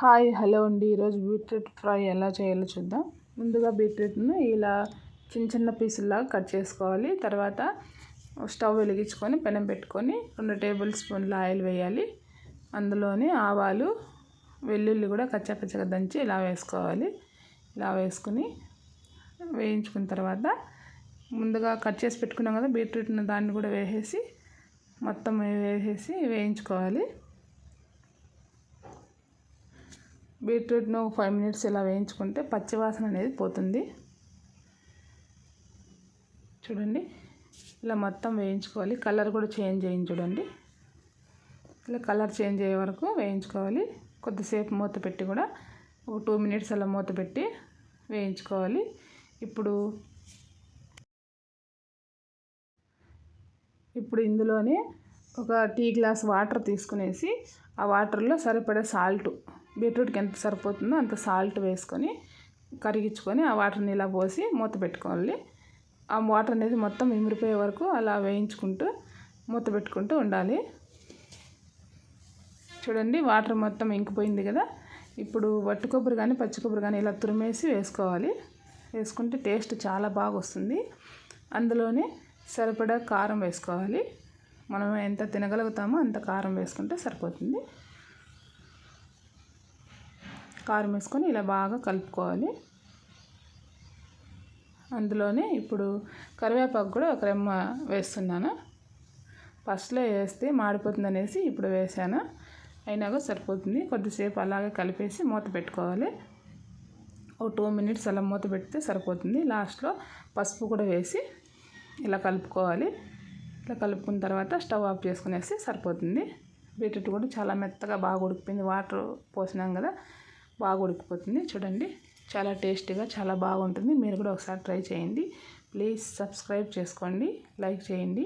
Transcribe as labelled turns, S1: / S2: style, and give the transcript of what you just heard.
S1: Hi hello అండి. ఈరోజు beetroot fry ఎలా చేయాలో చూద్దాం. ముందుగా బీట్రూట్ను ఇలా చిన్న చిన్న పీసుల్లాగా కట్ చేసుకోవాలి. తర్వాత స్టవ్ వెలిగించుకొని పెనం పెట్టుకొని రెండు టేబుల్ స్పూన్ల ఆయిల్ వేయాలి. అందులోని ఆవాలు వెల్లుల్లి కూడా కచ్చాపచ్చగా దంచి ఇలా వేసుకోవాలి. ఇలా వేసుకుని వేయించుకున్న తర్వాత ముందుగా కట్ చేసి పెట్టుకున్నాం కదా బీట్రూట్ను దాన్ని కూడా వేసేసి మొత్తం వేసేసి వేయించుకోవాలి. బీట్రూట్ను ఫైవ్ మినిట్స్ ఇలా వేయించుకుంటే పచ్చివాసన అనేది పోతుంది. చూడండి ఇలా మొత్తం వేయించుకోవాలి. కలర్ కూడా చేంజ్ అయ్యింది చూడండి. ఇలా కలర్ చేంజ్ అయ్యే వరకు వేయించుకోవాలి. కొద్దిసేపు మూత పెట్టి కూడా ఒక టూ మినిట్స్ అలా మూత పెట్టి వేయించుకోవాలి. ఇప్పుడు ఇప్పుడు ఇందులోనే ఒక టీ గ్లాస్ వాటర్ తీసుకునేసి ఆ వాటర్లో సరిపడే సాల్ట్ బీట్రూట్కి ఎంత సరిపోతుందో అంత సాల్ట్ వేసుకొని కరిగించుకొని ఆ వాటర్ని ఇలా పోసి మూత పెట్టుకోవాలి. ఆ వాటర్ అనేది మొత్తం ఇమిరిపోయే వరకు అలా వేయించుకుంటూ మూత పెట్టుకుంటూ ఉండాలి. చూడండి వాటర్ మొత్తం ఇంకిపోయింది కదా. ఇప్పుడు వట్టి కొబ్బరి కానీ పచ్చి కొబ్బరి కానీ ఇలా తురిమేసి వేసుకోవాలి. వేసుకుంటే టేస్ట్ చాలా బాగా వస్తుంది. అందులోనే సరిపడా కారం వేసుకోవాలి. మనం ఎంత తినగలుగుతామో అంత కారం వేసుకుంటే సరిపోతుంది. కారం వేసుకొని ఇలా బాగా కలుపుకోవాలి. అందులోనే ఇప్పుడు కరివేపాకు కూడా ఒక రెమ్మ వేస్తున్నాను. ఫస్ట్లో వేస్తే మాడిపోతుంది అనేసి ఇప్పుడు వేసాను. అయినా కూడా సరిపోతుంది. కొద్దిసేపు అలాగే కలిపేసి మూత పెట్టుకోవాలి. ఒక టూ మినిట్స్ అలా మూత పెడితే సరిపోతుంది. లాస్ట్లో పసుపు కూడా వేసి ఇలా కలుపుకోవాలి. ఇలా కలుపుకున్న తర్వాత స్టవ్ ఆఫ్ చేసుకునేసి సరిపోతుంది. బీట్రూట్ కూడా చాలా మెత్తగా బాగా ఉడికిపోయింది. వాటర్ పోసినాం కదా. బాగా ఉడికిపోతుంది. చూడండి చాలా టేస్టీగా చాలా బాగుంటుంది. మీరు కూడా ఒకసారి ట్రై చేయండి. ప్లీజ్ సబ్స్క్రైబ్ చేసుకోండి లైక్ చేయండి.